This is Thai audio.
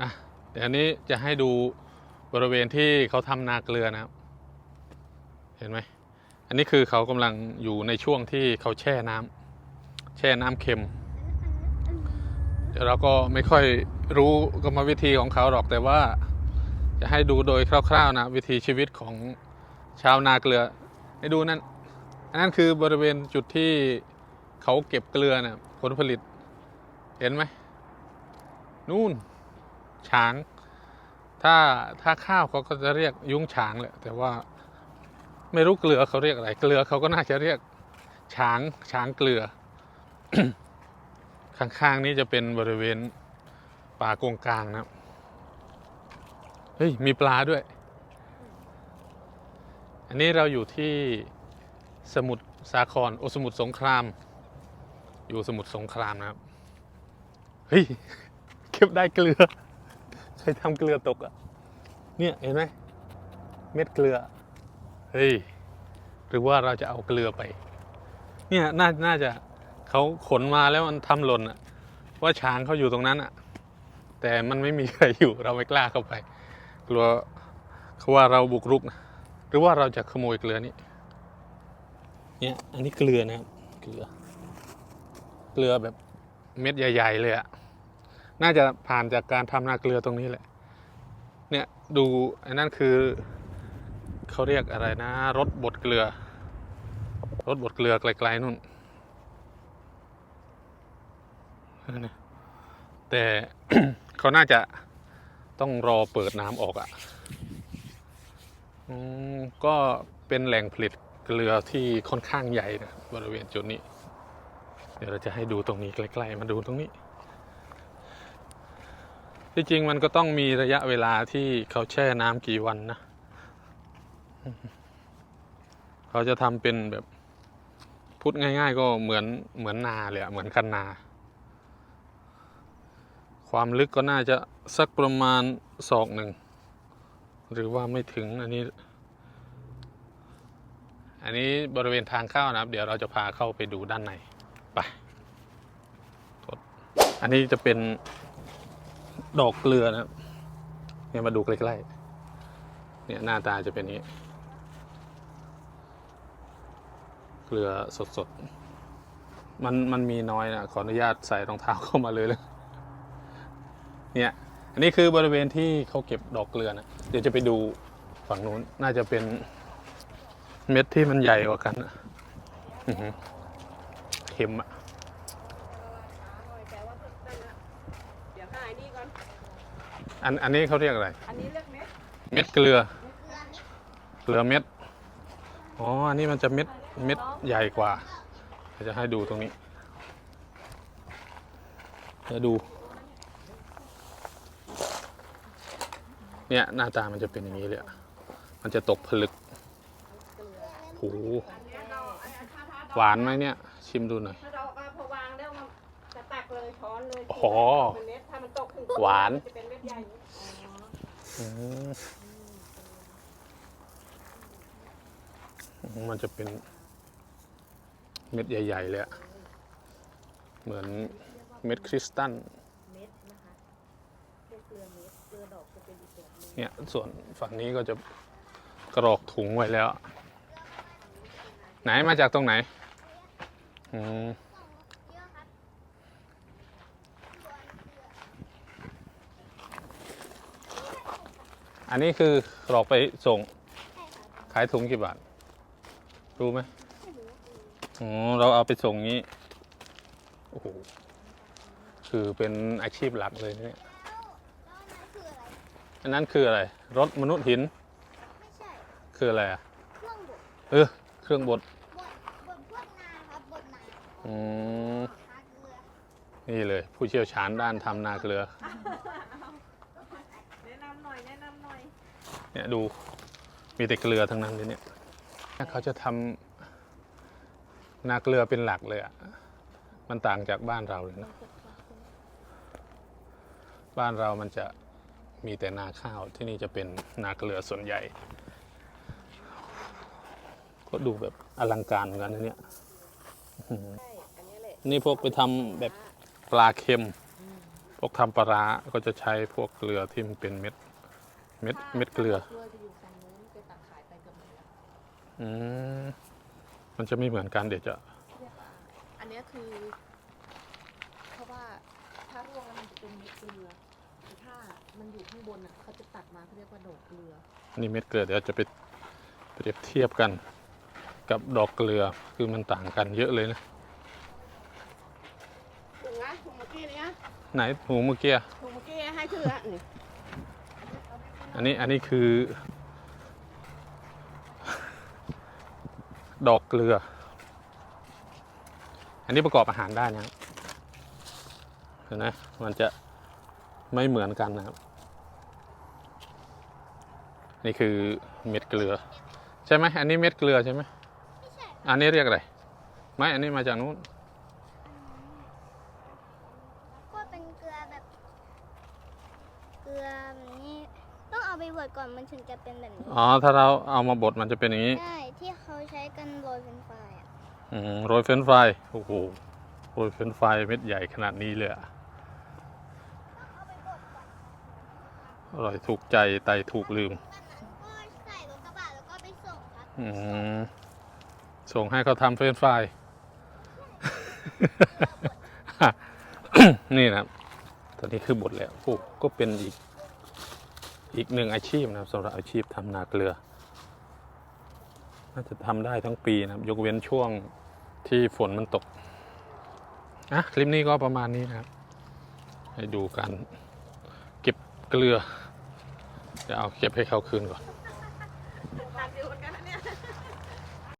อะเดี๋ยวอันนี้จะให้ดูบริเวณที่เขาทำนาเกลือนะครับ เห็นไหมอันนี้คือเขากำลังอยู่ในช่วงที่เขาแช่น้ำแช่น้ำเค็มเดี๋ยวเราก็ไม่ค่อยรู้กรรมวิธีของเขาหรอกแต่ว่า จะให้ดูโดยคร่าวๆนะวิธีชีวิตของชาวนาเกลือ ให้ดูนั่นอันนั้นคือบริเวณจุดที่เขาเก็บเกลือนะผลผลิต เห็นไหมนู่น ช้าง ถ้าถ้าข้าวเขาก็จะเรียกยุ้งฉางแหละแต่ว่าไม่รู้เกลือเขาเรียกอะไร เกลือเขาก็น่าจะเรียกช้างช้างเกลือ ข้างๆนี้จะเป็นบริเวณป่ากงกลางนะครับเฮ้ยมีปลาด้วย อันนี้เราอยู่ที่สมุทรสาครโอสมุทรสงคราม อยู่สมุทรสงครามนะครับ เฮ้ย เก็บได้เกลือ ใครทำเกลือตกอะ่ะเนี่ยเห็นไหมเม็ดเกลือเฮ้ยหรือว่าเราจะเอาเกลือไป เนี่ยน่าน่าจะเขาขนมาแล้วมันทำหล่นอะ่ะว่าช้างเขาอยู่ตรงนั้นอะ่ะแต่มันไม่มีใครอยู่เราไม่กล้าเข้าไป กลัวเขาว่าเราบุกรุกนะหรือว่าเราจะขโมยเกลือนี้เนี่ย อันนี้เกลือนะครับ เกลือ เกลือแบบเม็ดใหญ่ ๆ เลยอะ น่าจะผ่านจากการทำนาเกลือตรงนี้แหละ เนี่ยดูอันนั้นคือเขาเรียกอะไรนะ รถบดเกลือ รถบดเกลือไกลๆนู่นแต่เขาน่าจะต้องรอเปิดน้ำออกอะ่ะก็เป็นแหล่งผลิตเกลือที่ค่อนข้างใหญ่นะบริเวณจุดนี้ เดี๋ยวเราจะให้ดูตรงนี้ใกล้ๆมาดูตรงนี้ ที่จริงมันก็ต้องมีระยะเวลาที่เขาแช่น้ำกี่วันนะ เขาจะทำเป็นแบบพูดง่าย ๆ ก็เหมือนเหมือนนาเลยอะเหมือนคันนา ความลึกก็น่าจะสักประมาณศอกหนึ่ง หรือว่าไม่ถึงอันนี้ อันนี้บริเวณทางเข้านะครับ เดี๋ยวเราจะพาเข้าไปดูด้านใน ไป อันนี้จะเป็น ดอกเกลือนะครับเนี่ยมาดูใกล้ๆเนี่ยหน้าตาจะเป็นนี้ เกลือสดๆ มันมันมีน้อยนะขออนุญาตใส่รองเท้าเข้ามาเลยเลยเนี่ยอันนี้คือบริเวณที่เขาเก็บดอกเกลือนะเดี๋ยวจะไปดูฝั่งนู้นน่าจะเป็นเม็ดที่มันใหญ่กว่ากันนะอื้อเค็มอะ แต่ว่านั่นนะเดี๋ยวหายนี่ก่อน อันอันนี้เขาเรียกอะไร อันนี้เลือกเม็ดเม็ดเกลือ เกลือเม็ด อ๋อ อันนี้มันจะเม็ดเม็ดใหญ่กว่าเดี๋ยวจะให้ดูตรงนี้ จะดู เนี่ยหน้าตามันจะเป็นอย่างนี้เลยอะมันจะตกผลึกโหอันเนี้ยเราอันนี้ถ้าถ้าหวานไหมเนี่ย ชิมดูหน่อย ถ้าเราเอาพอวางแล้วมันจะตักเลยช้อนเลยอ๋อ เป็นเม็ดถ้ามันตกถึงหวาน จะเป็นเม็ด ใหญ่อ๋ออืมมันจะเป็นเม็ดใหญ่ ๆ เลยอะเหมือนเม็ดคริสตัลเม็ดนะคะเป็นเกลือเม็ดเกลือดอกจะเป็นอีกแบบหนึงเนี่ยส่วนฝั่งนี้ก็จะกรอกถุงไว้แล้ว ไหนมาจากตรงไหน อืม อันนี้คือกรอกไปส่งขายถุงกี่บาท รู้ไหมอ๋อเราเอาไปส่งงี้โอ้โหคือเป็นอาชีพหลักเลยนะเนี่ยอันนั้นคืออะไร รถมนุษย์หินไม่ใช่คืออะไรอะเครื่องบดเออเครื่องบดบดบดพวกนาครับบดนาอืมทาเกลือนี่เลย ผู้เชี่ยวชาญด้านทำนาเกลือ แนะนำหน่อยแนะนำหน่อย เนี่ยดูมีแต่เกลือทั้งนั้นเลยเนี่ยเขาจะทำนาเกลือเป็นหลักเลยอะมันต่างจากบ้านเราเลยนะบ้านเรามันจะมีแต่นาข้าวที่นี่จะเป็นนาเกลือส่วนใหญ่ ก็ดูแบบอลังการเหมือนกันนะเนี่ยอื้อหือใช่อันนี้แหละนี่พวกไปทำแบบปลาเค็ม พวกทำปลาร้าก็จะใช้พวกเกลือที่มันเป็นเม็ด เม็ดเม็ดเกลือ เกลือจะอยู่ฝั่งนู้นไปตักขายไปกับมันแล้วอืมมันจะไม่เหมือนกันเดี๋ยวจะ เรียกว่าอันเนี้ยคือ เพราะว่าถ้าร่วงแล้วมันจะเป็นเม็ดเกลือแต่ถ้ามันอยู่ข้างบนอะเขาจะตัดมาเขาเรียกว่าดอกเกลือ นี่เม็ดเกลือเดี๋ยวจะไปเปรียบเทียบกันกับดอกเกลือคือมันต่างกันเยอะเลยนะ ถุงนะถุงเมื่อกี้เนี้ยไหนหูเมื่อกี้ถุงเมื่อกี้ให้คืออะนี่ อันนี้อันนี้คือ ดอกเกลือ อันนี้ประกอบอาหารได้นะครับเห็นไหมมันจะไม่เหมือนกันนะครับ นี่คือเม็ดเกลือ ใช่ไหมอันนี้เม็ดเกลือใช่ไหมไม่ใช่อันนี้เรียกอะไร ไม่ อันนี้มาจากนู้น ก็เป็นเกลือแบบ เกลือแบบนี้ ต้อง เอาไปบดก่อนมันถึงจะเป็นแบบนี้ อ๋อ ถ้าเราเอามาบดมันจะเป็นอย่างนี้ ใช่ ที่เขาใช้กันโรยเป็นไฟรายอะอืมโรยเฟรนช์ฟรายโอ้โหโรยเฟรนช์ฟรายเม็ดใหญ่ขนาดนี้เลยอะเอาไปบดก่อนอร่อยถูกใจไตถูกลืมตอนนั้นก็ใส่รถกระบะแล้วก็ไปส่งครับอืมส่งให้เขาทำเฟรนช์ฟราย นี่นะครับ ตอนนี้คือบทแล้ว โอ้ ก็เป็นอีก อีกหนึ่งอาชีพนะครับสำหรับอาชีพทำนาเกลือ น่าจะทำได้ทั้งปีนะครับ ยกเว้นช่วงที่ฝนมันตกอะคลิปนี้ก็ประมาณนี้นะครับ ให้ดูการเก็บเกลือ จะเอาเก็บให้เขาคืนก่อน